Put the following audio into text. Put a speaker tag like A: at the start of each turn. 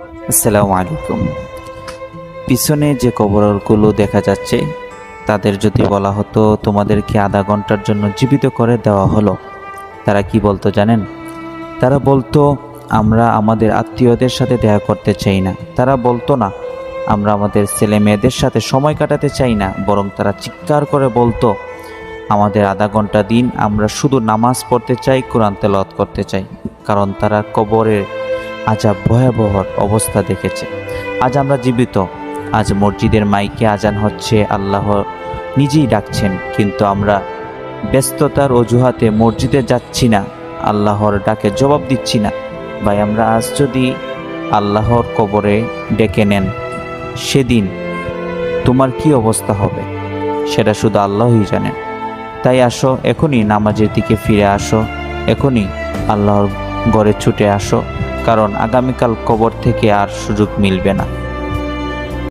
A: আসসালামু আলাইকুম। পিছনে যে কবরগুলো দেখা যাচ্ছে, তাদের যদি বলা হতো তোমাদেরকে আধা ঘণ্টার জন্য জীবিত করে দেওয়া হলো, তারা কি বলতো জানেন? তারা বলতো, আমরা আমাদের আত্মীয়দের সাথে দেখা করতে চাই না। তারা বলতো না, আমরা আমাদের ছেলে মেয়েদের সাথে সময় কাটাতে চাই না। বরং তারা চিৎকার করে বলতো, আমাদের আধা ঘণ্টা দিন আমরা শুধু নামাজ পড়তে চাই, কোরআন তেলাওয়াত করতে চাই। কারণ তারা কবরের আজাব ভয়াবহ অবস্থা দেখেছে। আজ আমরা জীবিত। আজ মসজিদের মাইকে আজান হচ্ছে, আল্লাহ নিজেই ডাকছেন, কিন্তু আমরা ব্যস্ততার অজুহাতে মসজিদে যাচ্ছি না, আল্লাহর ডাকে জবাব দিচ্ছি না। ভাই, আমরা আজ যদি আল্লাহর কবরে ডেকে নেন, সেদিন তোমার কি অবস্থা হবে? সেটা শুধু আল্লাহই জানেন। তাই আসো, এখনই নামাজের দিকে ফিরে আসো, এখনই আল্লাহর ঘরে ছুটে আসো। কারণ আগামীকাল কবর থেকে আর সুযোগ মিলবে না।